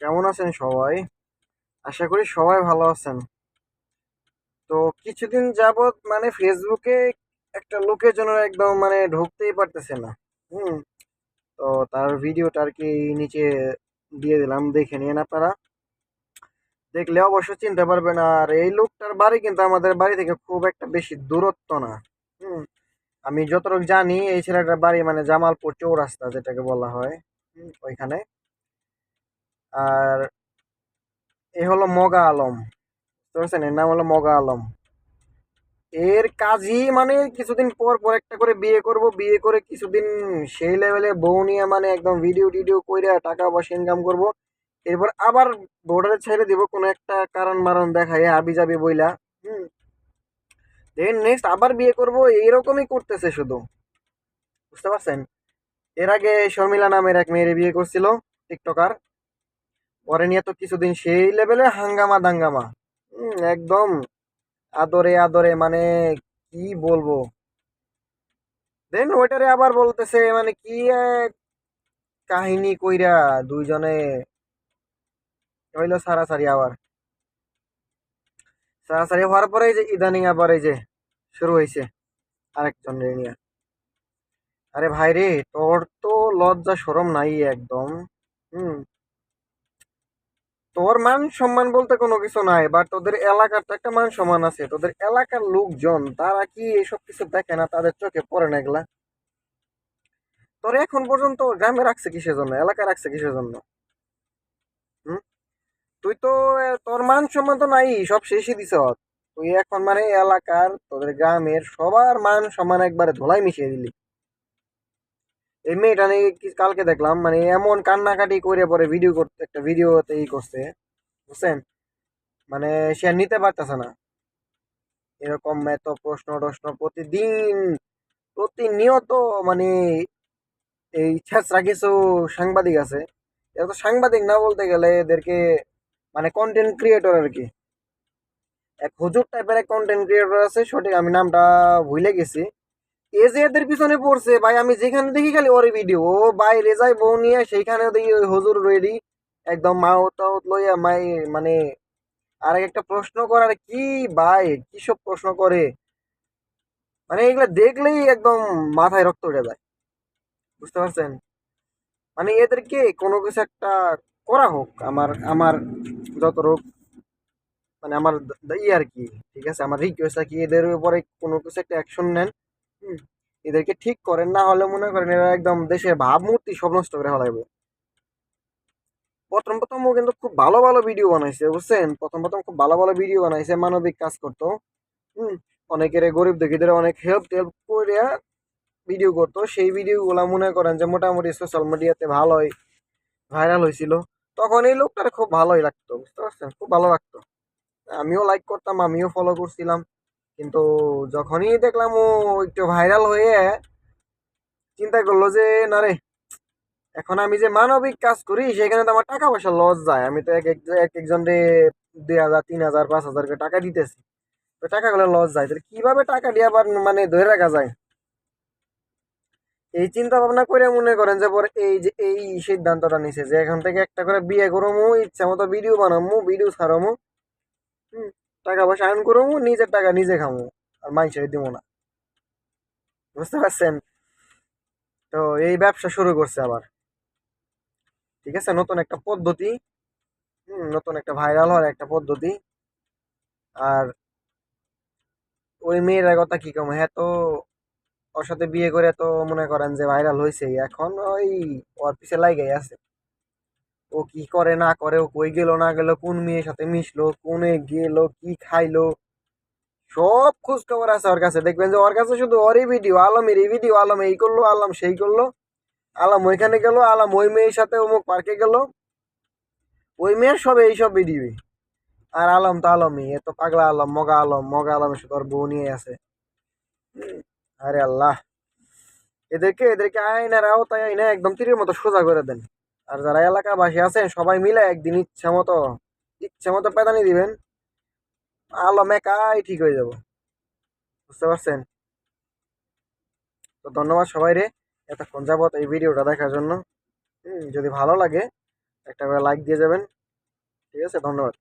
কেমন আছেন সবাই? আশা করি সবাই ভালো আছেন। তো কিছুদিন যাবত মানে ফেসবুকে একটা লোকের জন্য একদম মানে ঢুকতেই পারতেছে না। হুম। তো তার ভিডিওটা আর কি নিচে দিয়ে দিলাম, দেখে নিন আপনারা। দেখলে অবশ্য চিনতে পারবেন, আর এই লোকটার বাড়ি কিন্তু আমাদের বাড়ি থেকে খুব একটা বেশি দূরত্ব না। হুম। আমি যতটুকু জানি, এই ছেলেটার বাড়ি মানে জামালপুর চৌরাস্তা, যেটাকে বলা হয়। ওইখানে। আর এ হলো মগা আলম। বুঝতে পারছেন? এর নাম হলো মগা আলম। এর কাজই মানে কিছুদিন পর পর একটা করে বিয়ে করব। বিয়ে করে কিছুদিন সেই লেভেলে বউ নিয়ে মানে একদম ভিডিও টিডিও কইরা টাকা পয়সা ইনকাম করব। এরপর আবার বর্ডারে ছেড়ে দিব কোনো একটা কারণ মারণ দেখায় আবি যাবি বইলা। হুম। দেন নেক্সট আবার বিয়ে করব, এইরকমই করতেছে শুধু। বুঝতে পারছেন? এর আগে শর্মিলা নামের এক মেয়ের বিয়ে করছিল, টিকটকার। পরে নিয়ে তো কিছুদিন সেই লেভেলে হাঙ্গামা দাঙ্গামা। একদম আদরে আদরে মানে কি বলব? দেন ওইটারে আবার বলতেছে মানে কি এক কাহিনী কইরা দুইজনে হইল সারাসারি আবার। সারাসারি হওয়ার পরে যে ইদানিং আবার এই যে শুরু হয়েছে আরেকজন রে নিয়ে। আরে ভাই রে তোর তো লজ্জা শরম নাই একদম। হুম তোর মান সম্মান বলতে কোনো কিছু নাই বাট তোদের এলাকার তো একটা মান সম্মান আছে। তোদের এলাকার লোকজন, তারা কি এইসব কিছু দেখে না? তাদের চোখে পড়ে না এগুলা। তোর এখন পর্যন্ত গ্রামে রাখছে কিসের জন্য? এলাকায় রাখছে কিসের জন্য? হুম? তুই তো তোর মান সম্মান তো নাই, সব শেষই দিছ। তুই এখন মানে এলাকার, তোদের গ্রামের সবার মান সম্মান একবারে ধোলাই মিশিয়ে দিলি। এই মেয়েটা নাকি কালকে দেখলাম মানে এমন কান্নাকাটি করে পরে ভিডিও করতে, একটা ভিডিওতে ই করছে, বুঝছেন? মানে সে আর নিতে পারতেছে না। এরকম এত প্রশ্ন টশ্ন প্রতিদিন, প্রতিনিয়ত মানে এই ছেঁচড়া কিছু সাংবাদিক আছে। এরা তো সাংবাদিক না বলতে গেলে এদেরকে মানে কন্টেন্ট ক্রিয়েটর আর কি। এক হুজুর টাইপের এক কন্টেন্ট ক্রিয়েটর আছে, সঠিক আমি নামটা ভুলে গেছি। এ যে এদের পিছনে পড়ছে, ভাই, আমি যেখানে দেখি খালি ওর ভিডিও ও বাইরে যায় বউ নিয়ে সেইখানে দেখি ওই হুজুর রেডি একদম মাও টাও লইয়া মাই মানে আর একটা প্রশ্ন করার কি ভাই, কি সব প্রশ্ন করে? মানে এগুলা দেখলেই একদম মাথায় রক্ত উঠে যায়। বুঝতে পারছেন? মানে এদেরকে কোনো কিছু একটা করা হোক, আমার আমার যত রোগ মানে আমার দ- আর কি, ঠিক আছে? আমার রিকোয়েস্ট আর কি, এদের উপরে কোনো কিছু একটা অ্যাকশন নেন। এদেরকে ঠিক করেন, না হলে মনে করেন এরা একদম দেশের ভাবমূর্তি সব নষ্ট করে ফেলাইবে প্রথম প্রথম ও কিন্তু খুব ভালো ভালো ভিডিও বানাইছে, বুঝছেন? প্রথম প্রথম খুব ভালো ভালো ভিডিও বানাইছে, মানবিক কাজ করতো। হুম, অনেকের গরিব দুঃখীদের অনেক হেল্প টেল্প করে ভিডিও করতো। সেই ভিডিওগুলো মনে করেন যে মোটামুটি সোশ্যাল মিডিয়াতে ভালোই ভাইরাল হয়েছিল তখন এই লোকটার খুব ভালোই লাগতো, বুঝতে পারছেন? খুব ভালো লাগতো। আমিও লাইক করতাম, আমিও ফলো করছিলাম। কিন্তু যখনই দেখলাম ও একটু ভাইরাল হয়ে, চিন্তা করল যে, না রে, এখন আমি যে মানবিক কাজ করি, সেখানে তো আমার টাকা পয়সা লস যায়। আমি তো এক এক এক একজন রে দুই হাজার, তিন হাজার, পাঁচ হাজার করে টাকা দিতেছি। তো টাকাগুলো লস যায়। তাহলে কীভাবে টাকা দিয়ে আবার মানে ধরে রাখা যায়? এই চিন্তা ভাবনা করে মনে করেন যে, পরে এই যে, এই সিদ্ধান্তটা নিছে যে, এখন থেকে একটা করে বিয়ে করব ইচ্ছা মতো ভিডিও বানাবো ভিডিও ছাড়ামো। হুম। টাকা পয়সা আর্ন করব নিজের টাকা নিজে খামো, আর মানুষের দিব না। বুঝতে পারছেন? তো এই ব্যবসা শুরু করছে আবার। ঠিক আছে? নতুন একটা পদ্ধতি নতুন একটা ভাইরাল হওয়ার একটা পদ্ধতি। আর ওই মেয়ের কথা কি কম হ্যাঁ তো, ওর সাথে বিয়ে করে তো মনে করেন যে ভাইরাল হয়েছে এখন ওই ওর পিছে লাগাই আছে। ও কি করে না করে, ও কই গেল না গেল, কোন মেয়ের সাথে মিশলো, কোনে গেল, কি খাইলো? সব খোঁজ খবর আছে ওর কাছে। দেখবেন যে ওর কাছে শুধু ওরই ভিডিও আলমের এই ভিডিও আলম এই করল, আলম সেই করল। আলম ওইখানে গেল, আলম ওই মেয়ের সাথে অমুক পার্কে গেল। ওই মেয়ের সব এইসব ভিডিও আর আলম তো আলমই, এ তো পাগলা আলম, মগা আলম, মগা আলমের সাথে ওর বউ নিয়ে আছে। আরে আল্লাহ। এদেরকে এদেরকে আইনার আওতায় আইনা একদম তীরের মতো সোজা করে দেন। আর যারা এলাকাবাসী আছেন, সবাই মিলে একদিন ইচ্ছা মতো ইচ্ছা মতো পেদানি দিবেন। আলো মেকাই ঠিক হয়ে যাব। বুঝতে পারছেন? তো ধন্যবাদ সবাই রে, এতক্ষণ যাবত এই ভিডিওটা দেখার জন্য। যদি ভালো লাগে, একটা করে লাইক দিয়ে যাবেন। ঠিক আছে, ধন্যবাদ।